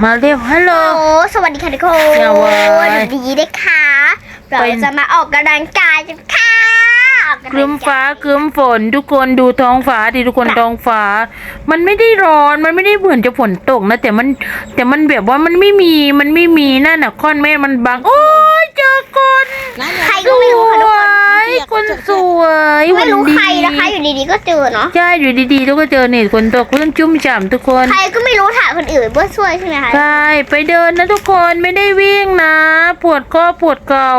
มาเร็วฮัลโหล โอ้สวัสดีค่ะทุกคนอย่าเว้ยดีนะคะ เราไปจะมาออกกำลังกายกันค่ะออกกำลังครึ้มกายฟ้าครึ้มฝนทุกคนดูท้องฟ้าดิทุกคนท้องฟ้า มันไม่ได้ร้อนมันไม่ได้เหมือนจะฝนตกนะ แต่มันแต่มันแบบว่ามันไม่มีมันไม่มีนั่นน่ะค่อนเมฆมันบังโอ้ยเจอคนใครสก็ไม่รู้ค่ะทุกวคน ยคนสวยไม่รู้วันดีใครนะคะ อยู่ดีๆก็เจอเนาะใช่อยู่ดีๆแล้วก็เจอเนี่ยคนตกเรื่องจุ่มฉ่ำทุกคน ใครก็ไม่รู้ถามคนอื่นเพื่อช่วยใช่ไหมคะใช่ไปเดินนะทุกคนไม่ได้วิ่งนะ ปวดข้อปวดเข่า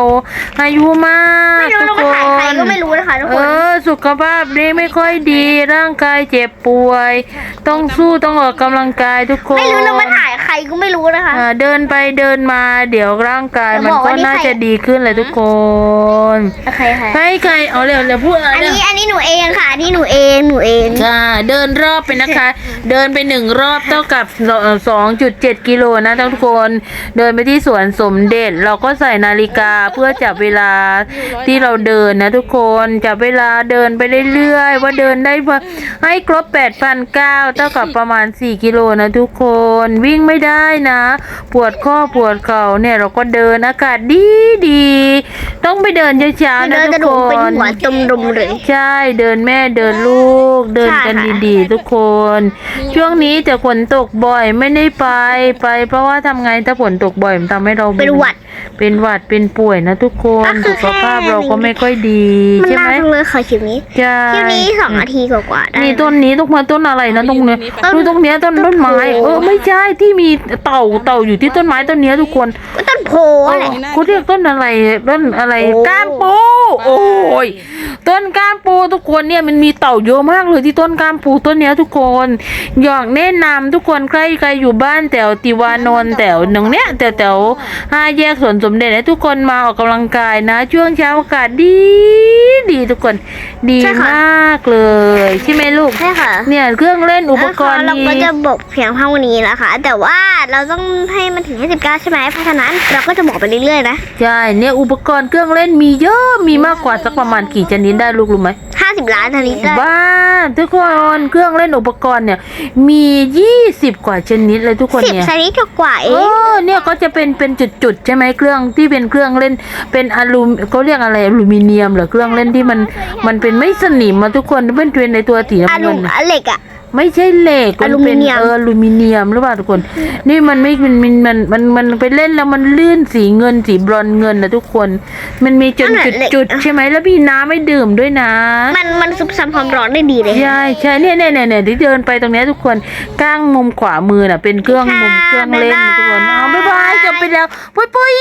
อายุมากไม่รู้ทุเรากก็คถ่ายใครนก็ไม่รู้นะคะทุกเอคนอสุขภาพดีไม่ค่อยดีร่างกายเจ็บป่วย ต้องสู้ต้องออกกำลังกายทุกคนไม่รู้เรามาถ่ายใครก็ไม่รู้นะคะอ่าเดินไปเดินมาเดี๋ยวร่างกายจะมันบอกก็ว่านี่น่าใครจะดีขึ้นเลยทุกคนใครค่ะใครใครเอาเร็วเร็วพูดอะไรอันเร็วนี้อันนี้หนูเองค่ะอันนี้หนูเองหนูเองจ้าเดินรอบไปนะคะ เดินไปหนึ่งรอบเท่ากับสองจุดเจ็ดกิโลนะทุกคน เดินไปที่สวนสมเด็จ เราก็ใส่นาฬิกาเพื่อจับเวลาที่เราเดินนะทุกคนจับเวลาเดินไปเรื่อยๆว่าเดินได้พอให้ครบ8,900เท่ากับประมาณ4กิโลนะทุกคนวิ่งไม่ได้นะ ปวดข้อปวดเข่าเนี่ยเราก็เดินอากาศดีดีๆต้องไปเดินเช้าๆนะเดินทุกดูเป็นหัวตุ่มเลย ใช่เดินแม่เดินลูก เดินกันดีๆ ทุกคน ช่วงนี้จะฝนตกบ่อยไม่ได้ไปไป เพราะว่าทำไงถ้าฝนตกบ่อยมันทำให้เราเป็นหวัด เป็นหวัดเป็นป่วยนะทุกคนสุขภาพเราก็ไม่ค่อยดีมันใช่ไหมนจังเลยค่ะคลิปนี้ใช่คลิปนี้สองนาทีกว่าได้นี่ต้นนี้ต้นไม้ต้นอะไรนะตรงเนี้ยต้นดูตรงเนี้ยต้นต้นไม้เออไม่ใช่ที่มีเต่าเต่าอยู่ที่ต้นไม้ต้นเนี้ยทุกคนต้นโพแหละเขาเรียกต้นอะไรต้นอะไรก้ามปู โอ้ยต้นก้ามปูทุกคนเนี่ยมันมีเต่าเยอะมากเลยที่ต้นก้ามปูต้นเนี้ยทุกคนอยากแนะนำทุกคนใครใครอยู่บ้านแถวติวานนท์แถวหนึ่งเนี้ยแถวแถวห้าแยกสวนสมเด็จให้ทุกคนมาออกกำลังกายนะ ช่วงเช้าอากาศดี ดีทุกคนดีใช่ค่ะมากเลยใช่ไหมลูกใช่ค่ะเนี่ยเครื่องเล่นอุปกรณ์แล้วมีเราก็จะบอกเพียงเท่านี้นะคะ แต่ว่าเราต้องให้มันถึง59ใช่ไหมเพราะฉะนั้นเราก็จะบอกไปเรื่อยๆนะใช่เนี่ยอุปกรณ์เครื่องเล่นมีเยอะมีมากกว่าสักประมาณกี่ชนิดได้ลูกรู้ไหม50ล้านชนิดได้บ้าทุกคนเครื่องเล่นอุปกรณ์เนี่ย มียี่สิบกว่าชนิดเลยทุกคนสิบเนี่ยชนิดกว่าๆเอเองอเนี่ยก็จะเป็นเป็นจุดๆใช่ไหมเครื่องที่เป็นเครื่องเล่น เป็นอลูเขาเรียกอะไรอลูมิเนียมเหรอเครื่องเล่นที่มันมันเป็นไม่สนิมมาทุกคนเป็นเป็นในตัวสีอะน้ำลูเงินอะเหล็กอะ ไม่ใช่เหล็กอลูมิเนียมเอออลูมิเนียมหรือเปล่าทุกคน นี่มันไม่มันมันมันมันมันไปเล่นแล้วมันลื่นสีเงินสีบรอนซ์เงินนะทุกคน มันมีจนจุดจุดๆใช่ไหมแล้วพี่น้ำไม่ดื่มด้วยนะ มันมันซุบซับความร้อนได้ดีเลยใช่ใช่เนี่ยเนี่ยเนี่ยเนี่ยที่เดินไปตรงเนี้ยทุกคนก้างมุมขวามือน่ะเป็นเครื่องมุมเครื่องเล่นนะทุกคนเอาบ๊ายบายจบไปแล้วปุ้ยปุ้ย